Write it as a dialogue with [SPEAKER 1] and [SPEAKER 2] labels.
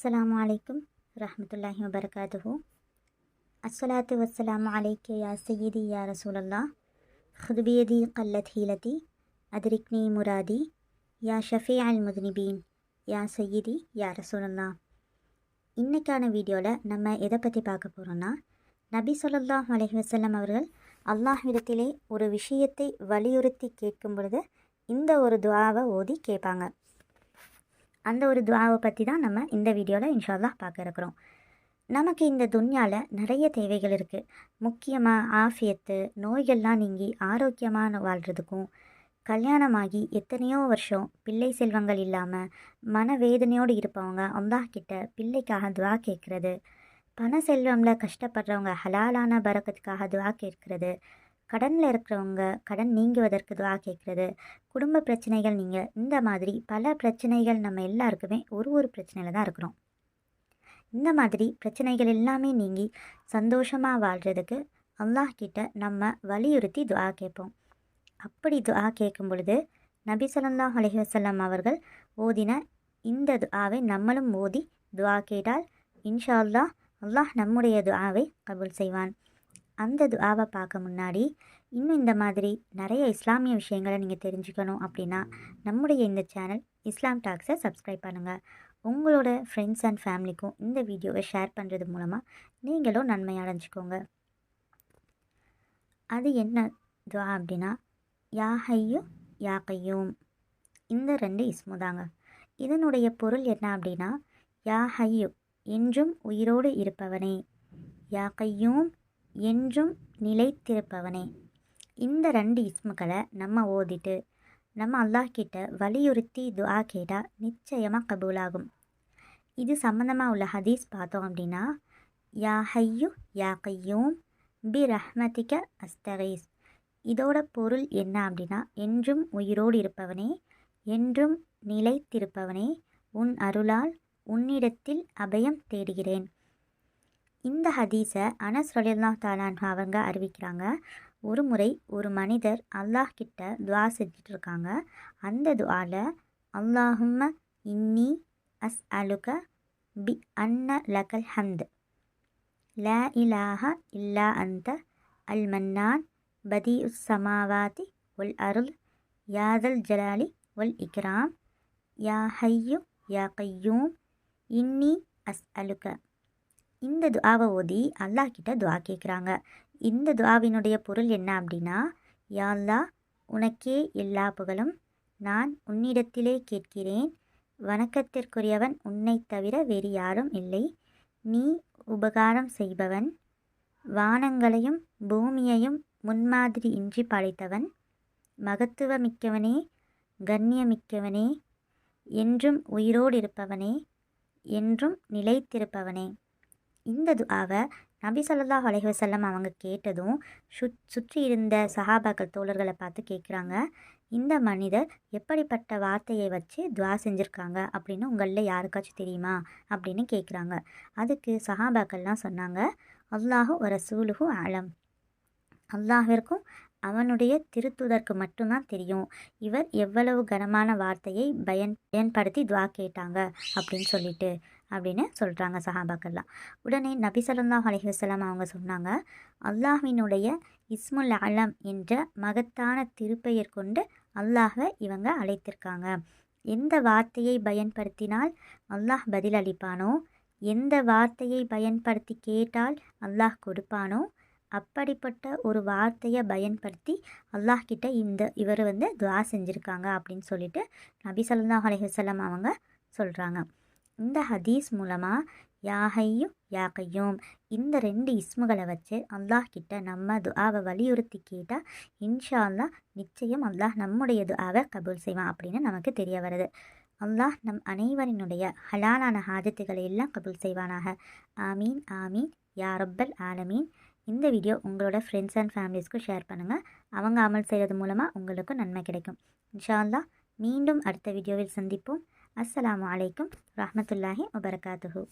[SPEAKER 1] அஸ்ஸலாமு அலைக்கும் ரஹ்மத்துல்லாஹி வபரகாத்துஹு அஸ்ஸலாத்து வஸ்ஸலாமு அலைக்க யா சையீதி யா ரசூலல்லா ஹுதுபியதி கல்லத் ஹீலதி அதிரிக்னி முராதி யா ஷஃபி அல் முதுனிபீன் யா சையீதி யா ரசூலல்லா இன்றைக்கான வீடியோவில் நம்ம எதை பற்றி பார்க்க போகிறோன்னா நபி ஸல்லல்லாஹு அலைஹி வஸல்லம் அவர்கள் அல்லாஹ்விடத்திலே ஒரு விஷயத்தை வலியுறுத்தி கேட்கும் பொழுது இந்த ஒரு துவாவை ஓதி கேட்பாங்க. அந்த ஒரு துவாவை பற்றி தான் நம்ம இந்த வீடியோவில் இன்ஷால்லா பார்க்க இருக்கிறோம். நமக்கு இந்த துன்யாவில் நிறைய தேவைகள் இருக்குது முக்கியமாக ஆஃபியத்து நோய்கள்லாம் நீங்கி ஆரோக்கியமாக வாழ்கிறதுக்கும் கல்யாணமாகி எத்தனையோ வருஷம் பிள்ளை செல்வங்கள் இல்லாமல் மனவேதனையோடு இருப்பவங்க அல்லாஹ் கிட்ட பிள்ளைக்காக துவா கேட்குறது. பண செல்வமில் கஷ்டப்படுறவங்க ஹலாலான பரக்கத்துக்காக துவா கேட்குறது. கடனில் இருக்கிறவங்க கடன் நீங்குவதற்கு துவா கேட்குறது. குடும்ப பிரச்சனைகள் நீங்கள் இந்த மாதிரி பல பிரச்சனைகள் நம்ம எல்லாருக்குமே ஒரு ஒரு பிரச்சனையில் தான் இருக்கிறோம். இந்த மாதிரி பிரச்சனைகள் எல்லாமே நீங்கி சந்தோஷமாக வாழ்கிறதுக்கு அல்லாஹ் கிட்ட நம்ம வலியுறுத்தி துவா கேட்போம். அப்படி துவா கேட்கும் பொழுது நபி சொல்லாஹ் அலைஹி அவர்கள் ஓதின இந்த துஆவை நம்மளும் ஓதி துவா கேட்டால் இன்ஷா அல்லாஹ் அல்லாஹ் நம்முடைய துஆவை கபூல் செய்வான். அந்த துஆவை பார்க்க முன்னாடி இன்னும் இந்த மாதிரி நிறைய இஸ்லாமிய விஷயங்களை நீங்கள் தெரிஞ்சுக்கணும் அப்படின்னா நம்முடைய இந்த சேனல் இஸ்லாம் டாக்ஸை சப்ஸ்கிரைப் பண்ணுங்கள் உங்களோட ஃப்ரெண்ட்ஸ் அண்ட் ஃபேமிலிக்கும் இந்த வீடியோவை ஷேர் பண்ணுறது மூலமாக நீங்களும் நன்மை அடைஞ்சிக்கோங்க. அது என்ன துவா அப்படின்னா யா ஹையு யா கையும். இந்த ரெண்டு இஸ்மு தாங்க. இதனுடைய பொருள் என்ன அப்படின்னா யா ஹையு என்றும் உயிரோடு இருப்பவனே. யா கையும் என்றும் நிலைத்திருப்பவனே. இந்த ரெண்டு இஸ்முக்களை நம்ம ஓதிட்டு நம்ம அல்லாஹ்கிட்ட வலியுறுத்தி துஆ கேட்டால் நிச்சயமாக கபூலாகும். இது சம்மந்தமாக உள்ள ஹதீஸ் பார்த்தோம் அப்படின்னா யா ஹையு யா கையூம் பி ரஹ்மதிக அஸ்தகீஸ். இதோட பொருள் என்ன அப்படின்னா என்றும் உயிரோடு இருப்பவனே என்றும் நிலைத்திருப்பவனே உன் அருளால் உன்னிடத்தில் அபயம் தேடுகிறேன். இந்த ஹதீஸை அனஸ் ரலில்லா தாலான் அவங்க அறிவிக்கிறாங்க. ஒரு முறை ஒரு மனிதர் அல்லாஹ் கிட்ட துவா செஞ்சுட்டு இருக்காங்க. அந்த துவாவில் அல்லாஹும்ம இன்னி அஸ் அலுக பி அன்ன லகல் ஹம்த். ல இலாஹ இல்லா அந்த அல் மன்னான் பதி உஸ் சமாவாதி உல் அருள். யாதல் ஜலாலி உல் இக்ராம். யா ஹையு யா கையூம். இன்னி அஸ் அலுக இந்த துஆவை ஓதி அல்லாஹ் கிட்ட துவா கேட்குறாங்க இந்த துஆவினுடைய பொருள் என்ன அப்படின்னா யாழ்லா உனக்கே எல்லா புகழும் நான் உன்னிடத்திலே கேட்கிறேன். வணக்கத்திற்குரியவன் உன்னை தவிர வேறு யாரும் இல்லை. நீ உபகாரம் செய்பவன் வானங்களையும் பூமியையும் முன்மாதிரி இன்றி படைத்தவன். மகத்துவமிக்கவனே கண்ணியமிக்கவனே என்றும் உயிரோடு இருப்பவனே என்றும் நிலைத்திருப்பவனே. இந்த துஆவை நபி ஸல்லல்லாஹு அலைஹி அவங்க கேட்டதும் சுத் சுற்றி இருந்த சஹாபாக்கள் தோழர்களை பார்த்து கேட்குறாங்க இந்த மனிதர் எப்படிப்பட்ட வார்த்தையை வச்சு துவா செஞ்சுருக்காங்க அப்படின்னு உங்களில் யாருக்காச்சும் தெரியுமா அப்படின்னு கேட்குறாங்க. அதுக்கு சஹாபாக்கள்லாம் சொன்னாங்க அல்லாஹும் ஒரு சூலுகும் ஆலம் அல்லாஹிற்கும் அவனுடைய திருத்துதற்கு மட்டும்தான் தெரியும். இவர் எவ்வளவு கனமான வார்த்தையை பயன் பயன்படுத்தி துவா கேட்டாங்க அப்படின்னு சொல்லிட்டு அப்படின்னு சொல்கிறாங்க சஹாபாக்கள்லாம். உடனே நபி சொல்லாஹ் அலஹிவசலாம் அவங்க சொன்னாங்க அல்லாஹினுடைய இஸ்முல் அலம் என்ற மகத்தான திருப்பெயர் கொண்டு அல்லாஹை இவங்க அழைத்திருக்காங்க. எந்த வார்த்தையை பயன்படுத்தினால் அல்லாஹ் பதில் அளிப்பானோ எந்த வார்த்தையை பயன்படுத்தி கேட்டால் அல்லாஹ் கொடுப்பானோ? அப்படிப்பட்ட ஒரு வார்த்தையை பயன்படுத்தி அல்லாஹ் கிட்ட இந்த இவர் வந்து துவா செஞ்சுருக்காங்க அப்படின்னு சொல்லிட்டு நபி ஸல்லல்லாஹு அலிஹசல்லாம் அவங்க சொல்கிறாங்க இந்த ஹதீஸ் மூலமாக யாகையும் யாகையும் இந்த ரெண்டு இஸ்முகளை வச்சு அல்லாஹ் கிட்ட நம்ம துஆவை வலியுறுத்தி கேட்டால் இன்ஷா அல்லாஹ் நிச்சயம் அல்லாஹ் நம்முடைய துஆவை கபூல் செய்வான் அப்படின்னு நமக்கு தெரிய வருது. அல்லாஹ் நம் அனைவரினுடைய ஹலாலான ஹாஜத்துகளை எல்லாம் கபூல் செய்வானாக. ஆமீன் ஆமீன் யா ரப்பல் ஆலமீன். இந்த வீடியோ உங்களோட ஃப்ரெண்ட்ஸ் அண்ட் ஃபேமிலிஸ்க்கும் ஷேர் பண்ணுங்கள் அவங்க அமல் செய்கிறது மூலமாக உங்களுக்கும் நன்மை கிடைக்கும். இன்ஷா மீண்டும் அடுத்த வீடியோவில் சந்திப்போம். அஸ்ஸலாமு வலைக்கம் ரஹ்மத்துல்லாஹி வபரகாத்துஹு.